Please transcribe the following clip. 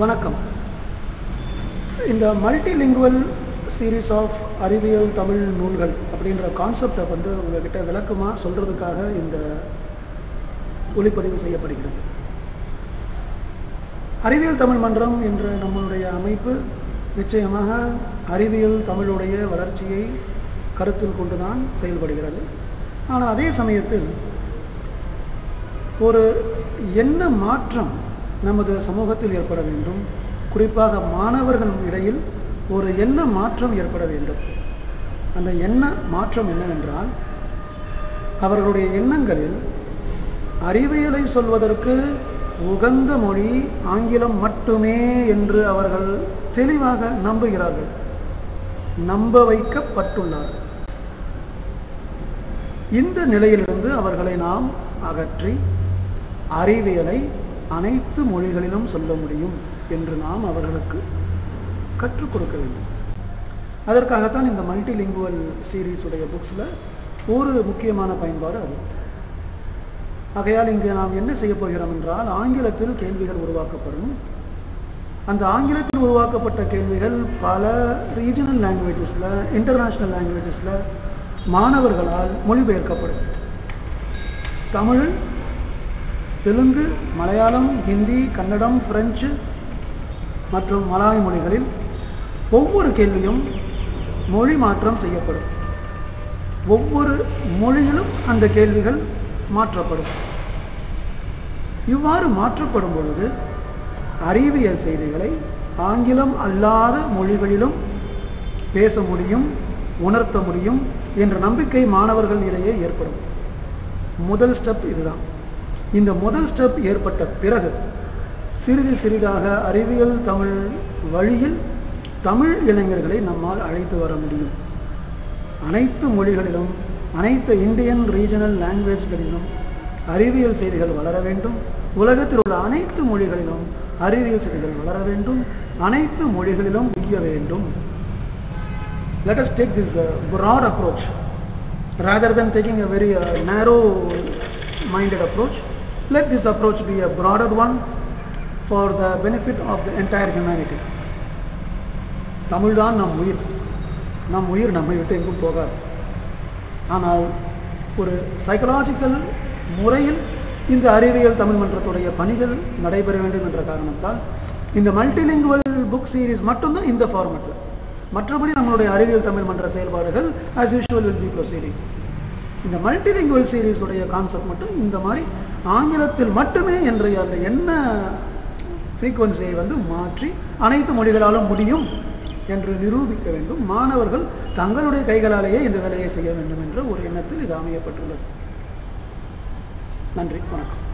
வணக்கம். இந்த multilingual series of அறிவியல் தமிழ் நூல்கள் அப்படின்ற கான்செப்டை வந்து உங்ககிட்ட விளக்கமாக சொல்கிறதுக்காக இந்த ஒளிப்பதிவு செய்யப்படுகிறது. அறிவியல் தமிழ் மன்றம் என்ற நம்மளுடைய அமைப்பு நிச்சயமாக அறிவியல் தமிழுடைய வளர்ச்சியை கருத்தில் கொண்டுதான் செயல்படுகிறது. ஆனால் அதே சமயத்தில் ஒரு என்ன மாற்றம் நமது சமூகத்தில் ஏற்பட வேண்டும். குறிப்பாக மாணவர்கள் இடையில் ஒரு எண்ண மாற்றம் ஏற்பட வேண்டும். அந்த எண்ண மாற்றம் என்னவென்றால் அவர்களுடைய எண்ணங்களில் அறிவியலை சொல்வதற்கு உகந்த மொழி ஆங்கிலம் மட்டுமே என்று அவர்கள் தெளிவாக நம்புகிறார்கள். நம்ப வைக்கப்பட்டுள்ளார் இந்த நிலையிலிருந்து அவர்களை நாம் அகற்றி அறிவியலை அனைத்து மொழிகளிலும் சொல்ல முடியும் என்று நாம் அவர்களுக்கு கற்றுக் கொடுக்க வேண்டும். அதற்காகத்தான் இந்த மல்டிலிங்குவல் சீரீஸ் உடைய புக்ஸில் ஒரு முக்கியமான பயன்பாடு அது. ஆகையால் இங்கே நாம் என்ன செய்ய போகிறோம் என்றால் ஆங்கிலத்தில் கேள்விகள் உருவாக்கப்படும். அந்த ஆங்கிலத்தில் உருவாக்கப்பட்ட கேள்விகள் பல ரீஜனல் லாங்குவேஜஸில் இன்டர்நேஷ்னல் லாங்குவேஜஸில் மாணவர்களால் மொழிபெயர்க்கப்படும். தமிழ் தெலுங்கு மலையாளம் ஹிந்தி கன்னடம் பிரெஞ்சு மற்றும் மலாய் மொழிகளில் ஒவ்வொரு கேள்வியும் மொழி மாற்றம் செய்யப்படும். ஒவ்வொரு மொழியிலும் அந்த கேள்விகள் மாற்றப்படும். இவ்வாறு மாற்றப்படும் பொழுது அறிவியல் செய்திகளை ஆங்கிலம் அல்லாத மொழிகளிலும் பேச முடியும் உணர்த்த முடியும் என்ற நம்பிக்கை மாணவர்கள் இடையே ஏற்படும். முதல் ஸ்டெப் இதுதான். இந்த முதல் ஸ்டெப் ஏற்பட்ட பிறகு சிறிது சிறிதாக அறிவியல் தமிழ் வழியில் தமிழ் இளைஞர்களை நம்மால் அழைத்து வர முடியும். அனைத்து மொழிகளிலும் அனைத்து இந்தியன் ரீஜனல் லாங்குவேஜ்களிலும் அறிவியல் செய்திகள் வளர வேண்டும். உலகத்தில் உள்ள அனைத்து மொழிகளிலும் அறிவியல் செய்திகள் வளர வேண்டும். அனைத்து மொழிகளிலும் உய்ய வேண்டும். Let us take this uh, broad approach. Rather than taking a very uh, narrow minded approach let this approach be a broader one for the benefit of the entire humanity. தமிழ்தான் நம் உயிர். நம் உயிர் நம்மை விட்டு எங்கும் போகாது. ஆனால் ஒரு சைக்கலாஜிக்கல் முறையில் இந்த அறிவியல் தமிழ் மன்றத்துடைய பணிகள் நடைபெற வேண்டும் என்ற காரணத்தால் இந்த மல்டிலிங்குவல் புக் சீரீஸ் மட்டும்தான் இந்த ஃபார்மெட்டில் மற்றபடி நம்மளுடைய அறிவியல் தமிழ் மன்ற செயல்பாடுகள் as usual will be proceeding இந்த மல்டிலிங்குவல் சீரீஸுடைய கான்செப்ட் மட்டும் இந்த மாதிரி ஆங்கிலத்தில் மட்டுமே என்ற அந்த என்ன ஃப்ரீக்குவன்சியை வந்து மாற்றி அனைத்து மொழிகளாலும் முடியும் என்று நிரூபிக்க வேண்டும். மாணவர்கள் தங்களுடைய கைகளாலேயே இந்த வேலையை செய்ய வேண்டும் என்ற ஒரு எண்ணத்தில் இது அமையப்பட்டுள்ளது. நன்றி. வணக்கம்.